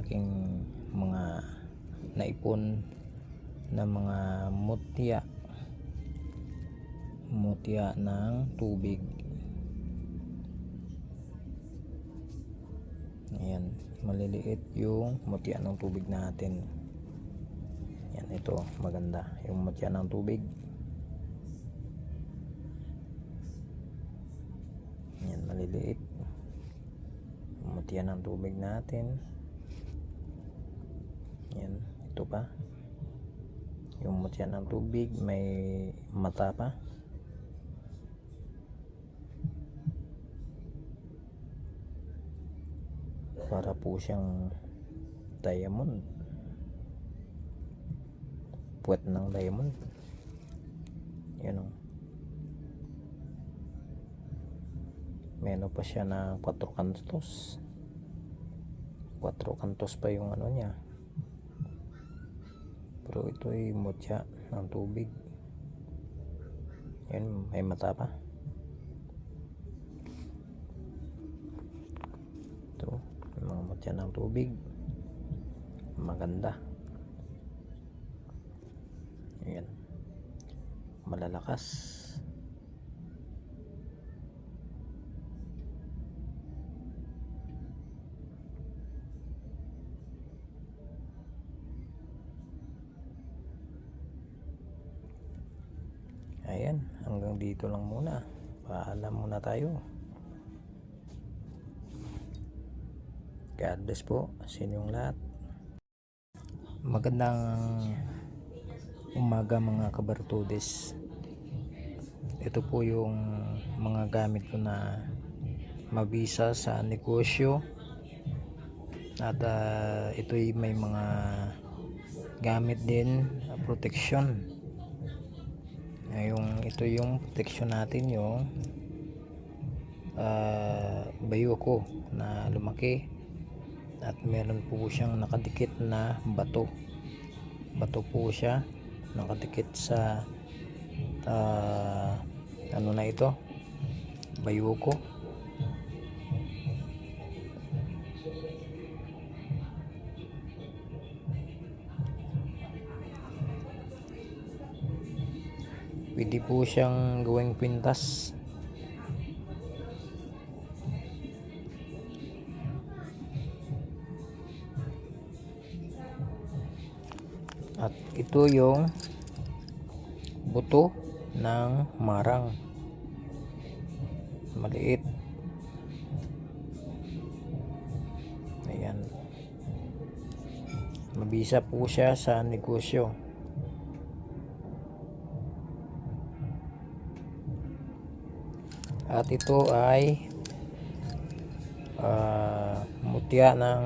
aking mga naipon na mga mutya. Mutya ng tubig. Ayan, maliliit yung mutya ng tubig natin. Yan, ito maganda. Yung mutya ng tubig. Yan, maliliit. Mutya ng tubig natin. Yan, ito pa. Yung mutya ng tubig, may mata pa. Para po siyang diamond. Puwet ng diamond. Yan o. Meron pa siya na 4 kantos. 4 kantos pa yung ano niya. Pero ito ay mutya ng tubig. Yan, may mata pa. Ito, mga mutya ng tubig. Maganda. Ayan. Malalakas. Dito lang muna. Paalam muna tayo. God bless po sa inyong lahat. Magandang umaga mga kabartudes. Ito po yung mga gamit ko na mabisa sa negosyo. At ah, ito'y may mga gamit din, ah, protection. Yung ito yung protection natin yung uh, bayoko na lumaki. At meron po siyang nakadikit na bato. Bato po siya. Nakadikit sa ah, ano na ito? Bayoko pwede po siyang gawing pintas. At ito yung buto ng marang. Maliit. Ayan. Mabisa po siya sa negosyo at ito ay ah, mutya ng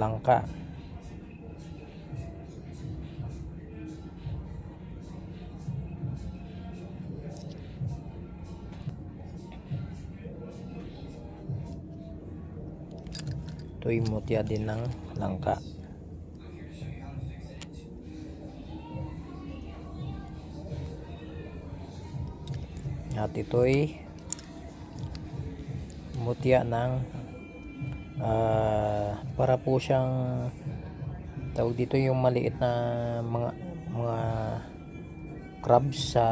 langka. Ito'y mutya din ng langka. At ito'y mutya ng ah, para po siyang tawag dito yung maliit na mga mga crabs sa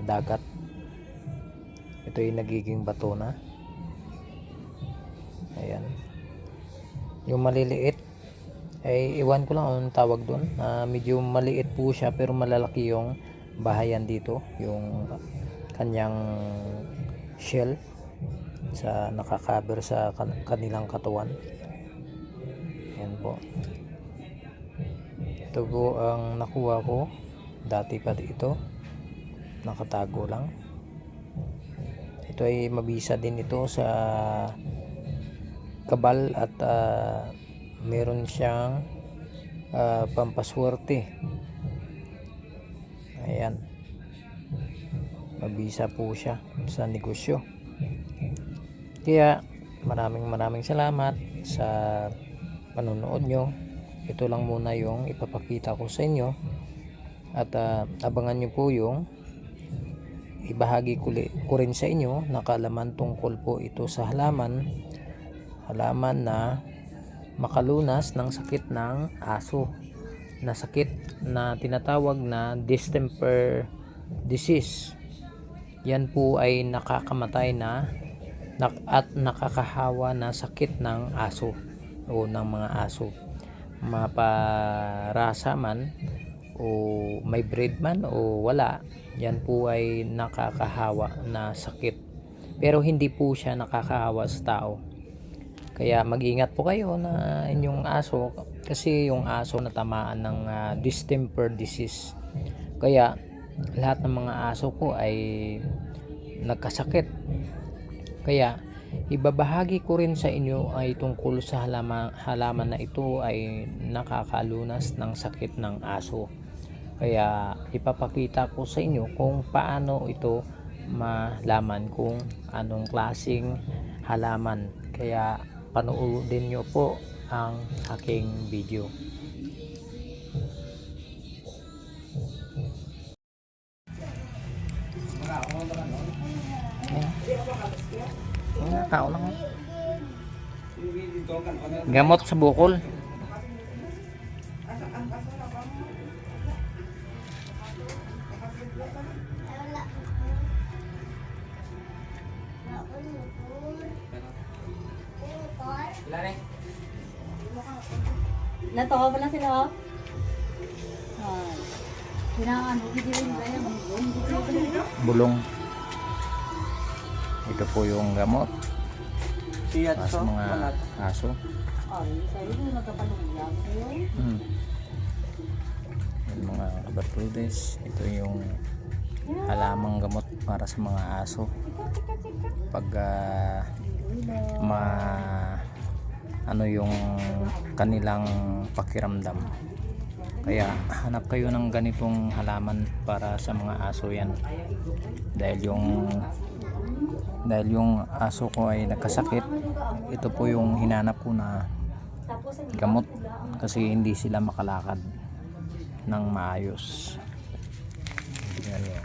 dagat. Ito yung nagiging bato na. Ayan. Yung maliliit ay iwan ko lang anong tawag doon Ah, medyo maliit po siya pero malalaki yung bahayan dito yung kanyang shell sa nakakaber sa kan- kanilang katawan. Yan po. Ito po ang nakuha ko. Dati pa ito. Nakatago lang. Ito ay mabisa din ito sa kabal at ah, meron siyang ah, pampaswerte. Ayan. Mabisa po siya sa negosyo kaya maraming maraming salamat sa panonood nyo. Ito lang muna yung ipapakita ko sa inyo. At ah, abangan nyo po yung ibahagi ko, rin sa inyo na kaalaman tungkol po ito sa halaman. Halaman na makalunas ng sakit ng aso. Na sakit na tinatawag na distemper disease. Yan po ay nakakamatay na at nakakahawa na sakit ng aso o ng mga aso. Maparasa man o may breed man o wala yan po ay nakakahawa na sakit. Pero hindi po siya nakakahawa sa tao. Kaya mag-ingat po kayo na inyong aso kasi yung aso natamaan ng ah, distemper disease. Kaya lahat ng mga aso ko ay nagkasakit kaya ibabahagi ko rin sa inyo ay tungkol sa halaman, halaman na ito ay nakakalunas ng sakit ng aso. Kaya ipapakita ko sa inyo kung paano ito malaman kung anong klasing halaman. Kaya panoodin nyo po ang aking video. Tao lang. Gamot sa bukol. Aso. Hmm. Yung mga kabartudes. Ito yung halamang gamot para sa mga aso. Pag ah, ma ano yung kanilang pakiramdam. Kaya hanap kayo ng ganitong halaman para sa mga aso yan. Dahil yung dahil yung aso ko ay nagkasakit, ito po yung hinanap ko na gamot kasi hindi sila makalakad ng maayos. Tingnan niyo.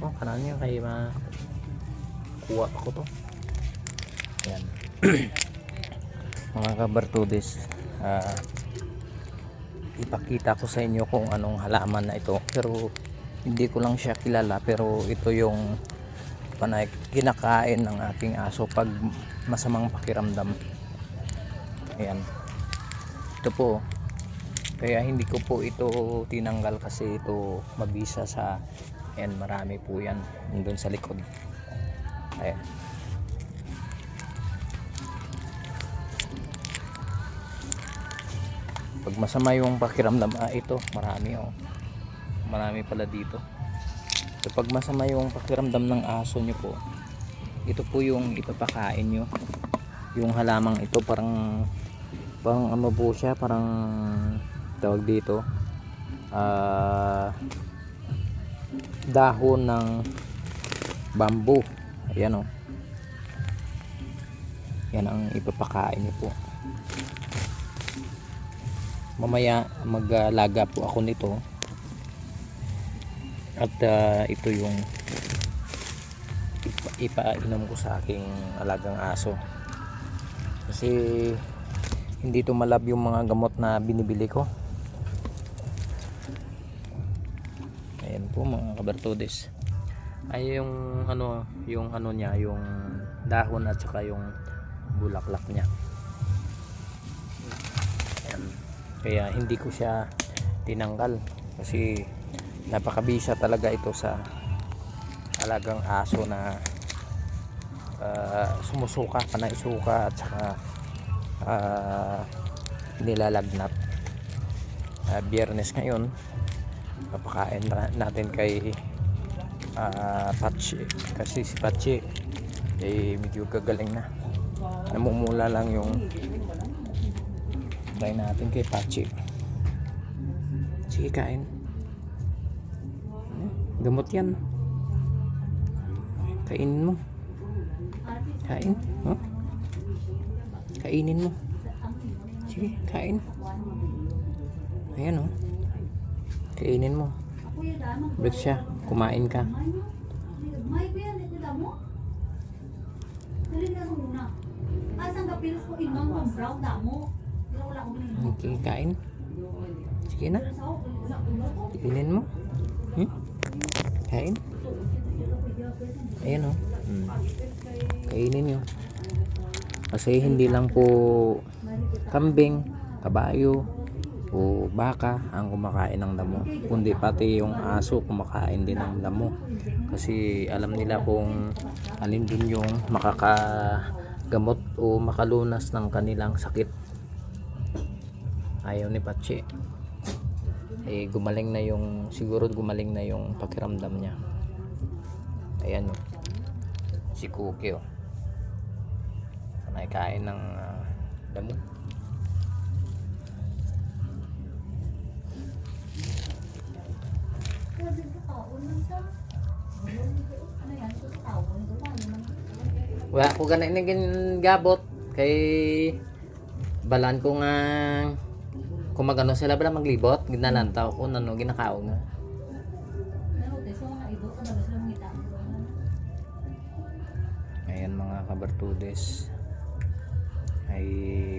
Oh, kanan niyo kay ma kuha ako to. Yan. Mga kabartudes, ah ipakita ko sa inyo kung anong halaman na ito. Pero hindi ko lang siya kilala pero ito yung panay kinakain ng aking aso pag masamang pakiramdam. Ayan. Ito po. Kaya hindi ko po ito tinanggal kasi ito mabisa sa ayan marami po yan nandun sa likod. Ayan pag masama yung pakiramdam ah ito marami oh. Marami pala dito. So pag masama yung pakiramdam ng aso nyo po ito po yung ipapakain nyo yung halamang ito parang parang ano po siya parang tawag dito ah dahon ng bamboo. Ayan oh. Yan ang ipapakain nyo po mamaya maglaga po ako nito. At ah, ito yung ipa, ipainom ko sa aking alagang aso. Kasi hindi to malab yung mga gamot na binibili ko. Ayan po mga kabertudes ay yung ano yung ano niya yung dahon at saka yung bulaklak niya kaya hindi ko siya tinanggal. Kasi napakabisa talaga ito sa alagang aso na ah, sumusuka panay suka at saka ah, nilalagnat. Ah, biyernes ngayon papakain na- natin kay ah, Pachi kasi si Pachi eh medyo gagaling na. Namumula lang yung try natin kay Pachi sige kain Hmm, gamot yan kainin mo Kain. Oh. Kainin mo. Sige, kain. Ayan oh. Kainin mo. Break siya. Kumain ka. May ko yan, ito mo. Dali na muna. Asang kapilos ko imang kong brown damo. Pero wala ko binigyan. Okay, kain. Sige na. Kainin mo. Hmm? Kain. Ayan oh. Hmm. Kainin nyo. Kasi hindi lang po kambing, kabayo, o baka ang kumakain ng damo. Kundi pati yung aso kumakain din ng damo. Kasi alam nila kung alin dun yung makakagamot o makalunas ng kanilang sakit. Ayaw ni Pachi. Eh gumaling na yung siguro gumaling na yung pakiramdam niya. Ayan o si Cookie o panay kain ng ah, damo. Wala ko ganay na gabot kay balan ko nga kung magano sila bala maglibot ginalantaw ko nano ginakao nga Pero, teso mga ido, ano ba sila mga ita? Ayan mga kabartudes ay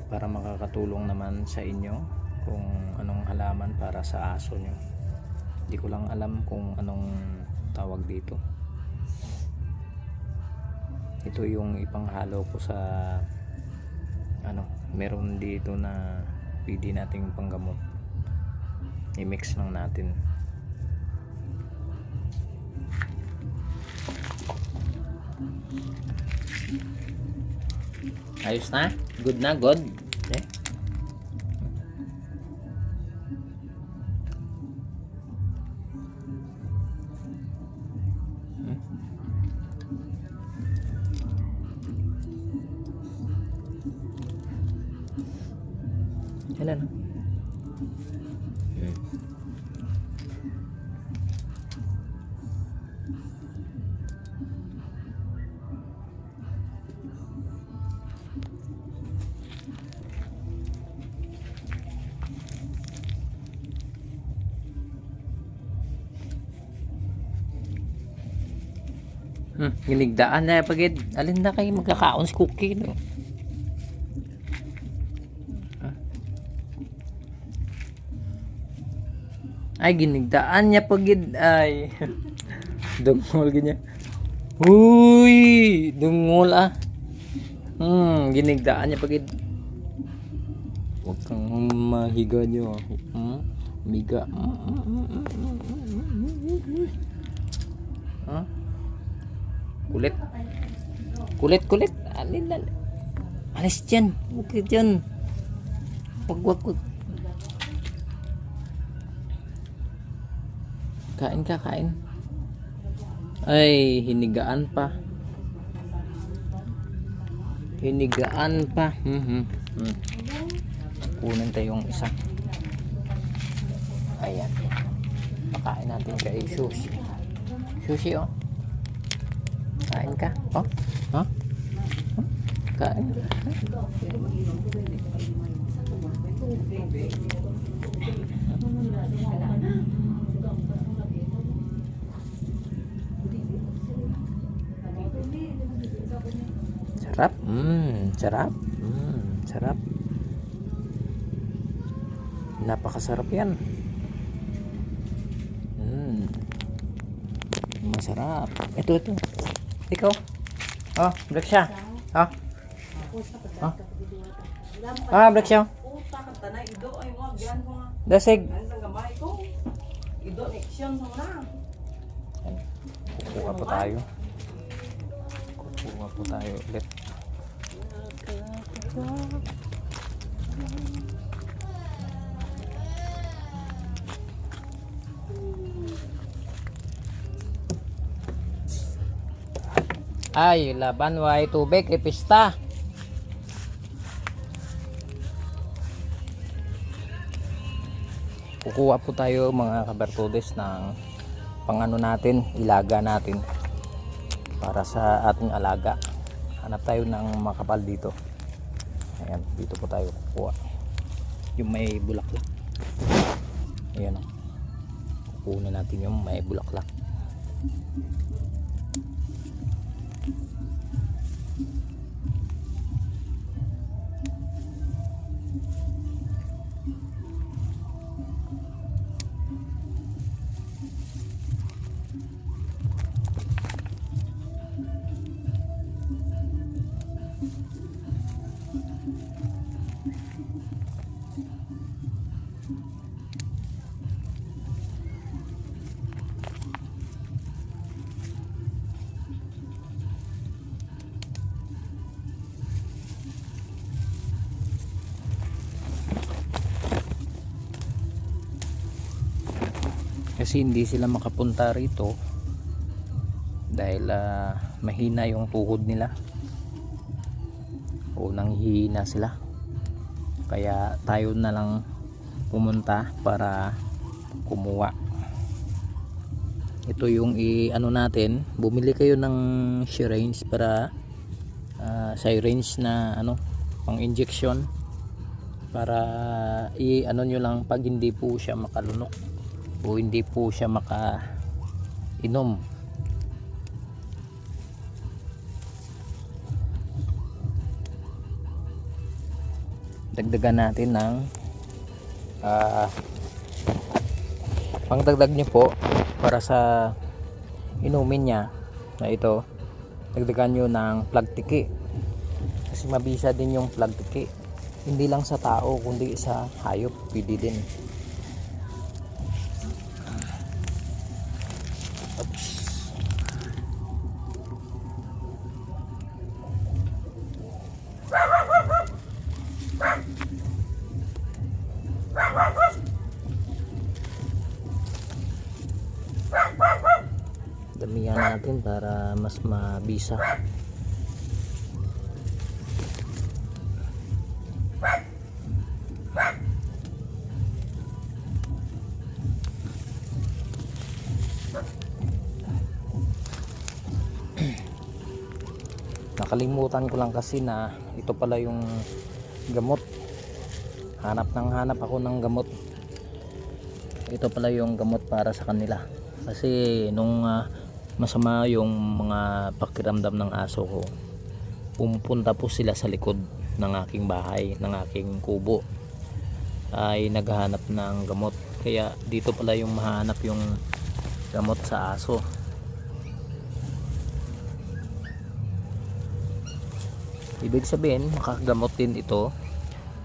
para makakatulong naman sa inyo kung anong halaman para sa aso nyo. Hindi ko lang alam kung anong tawag dito. Ito yung ipanghalo ko sa ano, meron dito na pwede nating panggamot. I-mix lang natin. Ayos na? Good na? Good? Hmm, ginigdaan na pagid. Alin na kayo magkakaon Cookie, no? Ah. Ay, ginigdaan niya pagid. Ay. Dungol ganyan. Uy! Dungol ah. Hmm, ginigdaan niya pagid. Huwag kang mahiga niyo. Hmm? Miga. Ha? Kulit. Kulit, kulit. Alin na. Alis dyan. Ka dyan. Huwag, huwag. Kain ka, kain. Ay, hinigaan pa. Hinigaan pa. Hmm, hmm, hmm. Kunin tayo yung isa. Ayan. Pakain natin kay sushi. Sushi, oh. Kain ka? Oh? Ha? Huh? Kain. Sarap. Mm, sarap. Mm, sarap. Napakasarap yan. Mm. Masarap. Ito, ito. Ikaw. Oh, break siya. Oh. Oh. Ah, break siya. Dasig. Kukuha po tayo. Kukuha po tayo ulit. Ay, laban way tubig, ipista. Kukuha po tayo mga kabartudes ng pangano natin, ilaga natin para sa ating alaga. hanap tayo ng makapal dito ayan dito po tayo kukuha yung may bulaklak ayan o kukunin natin yung may bulaklak kasi hindi sila makapunta rito dahil ah, mahina yung tuhod nila. O nanghihina sila. Kaya tayo na lang pumunta para kumuha. Ito yung i ano natin. Bumili kayo ng syringe para ah, syringe na ano pang injection para i ano nyo lang pag hindi po siya makalunok o hindi po siya maka inom dagdagan natin ng ah pangdagdag nyo po para sa inumin niya na ito. Dagdagan nyo ng plug tiki. Kasi mabisa din yung plug tiki. Hindi lang sa tao kundi sa hayop pwede din damihan natin para mas mabisa. Nakalimutan ko lang kasi na ito pala yung gamot. Hanap ng hanap ako ng gamot. Ito pala yung gamot para sa kanila. Kasi nung ah, masama yung mga pakiramdam ng aso ko pumupunta po sila sa likod ng aking bahay ng aking kubo. Ay naghahanap ng gamot. Kaya dito pala yung mahanap yung gamot sa aso ibig sabihin makagamot din ito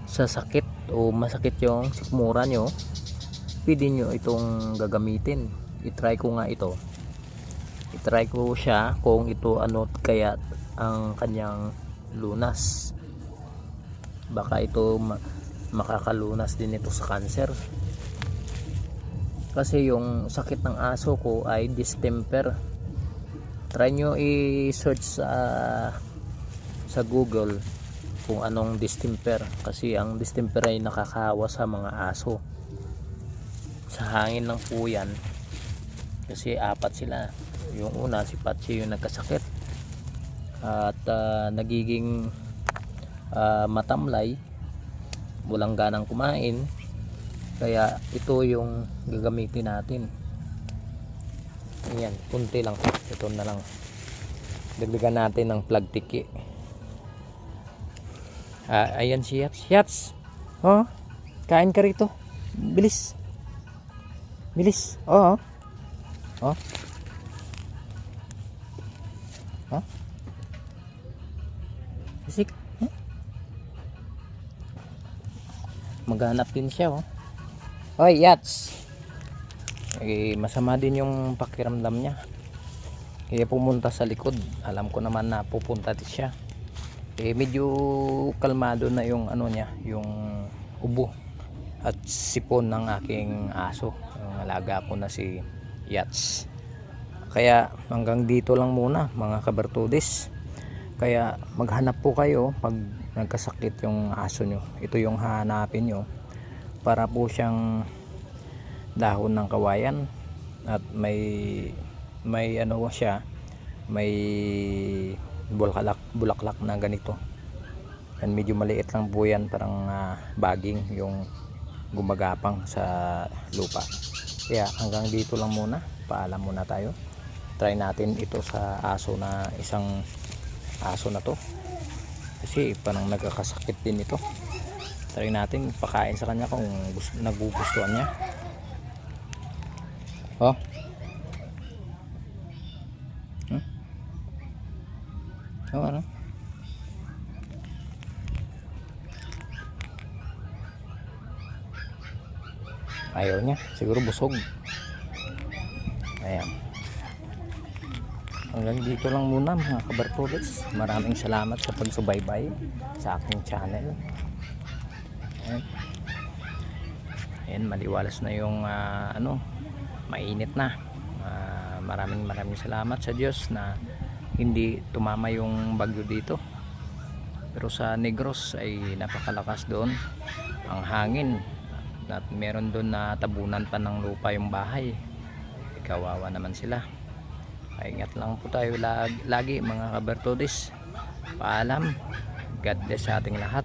sa sakit o masakit yung sikmura nyo. Pwede nyo itong gagamitin. Itry ko nga ito. Itry ko siya kung ito ano kaya ang kanyang lunas. Baka ito ma- makakalunas din ito sa cancer. Kasi yung sakit ng aso ko ay distemper. Try nyo i-search sa sa google kung anong distemper kasi ang distemper ay nakakahawa sa mga aso. Sa hangin lang po yan kasi apat sila. Yung una si Patsy yung nagkasakit. At ah, nagiging ah, matamlay. Walang ganang kumain. Kaya ito yung gagamitin natin. Ayan kunti lang. Ito na lang. Dagdagan natin ng plug tiki ah, ayan si Yats Yats oh kain ka rito bilis bilis oo oh oh Isik. Huh? Maghanap din siya, oh. Hoy, Yats. Eh, masama din yung pakiramdam niya. Kaya pumunta sa likod. Alam ko naman na pupunta din siya. Eh, medyo kalmado na yung ano niya, yung ubo at sipon ng aking aso. Yung alaga ko na si Yats. Kaya hanggang dito lang muna mga kabartudis. Kaya maghanap po kayo pag nagkasakit yung aso nyo. Ito yung hahanapin nyo para po siyang dahon ng kawayan at may may ano siya may bulaklak, bulaklak na ganito. Yan medyo maliit lang po yan parang ah, baging yung gumagapang sa lupa. Kaya hanggang dito lang muna. Paalam muna tayo. Try natin ito sa aso na isang aso na to. Kasi parang nagkakasakit din ito. Try natin pakain sa kanya kung nagugustuhan niya. Oh hmm? oh ano ayaw niya. Siguro busog. Ayan. Hanggang dito lang muna mga kabartulis. Maraming salamat sa pagsubaybay sa aking channel. Ayan, ayan maliwalas na yung ah, ano mainit na. Ah, maraming maraming salamat sa Diyos na hindi tumama yung bagyo dito. Pero sa Negros ay napakalakas doon. Ang hangin at meron doon na tabunan pa ng lupa yung bahay. Kawawa naman sila. Ay ingat lang po tayo lagi, lagi mga kabertodis. Paalam. God bless sa ating lahat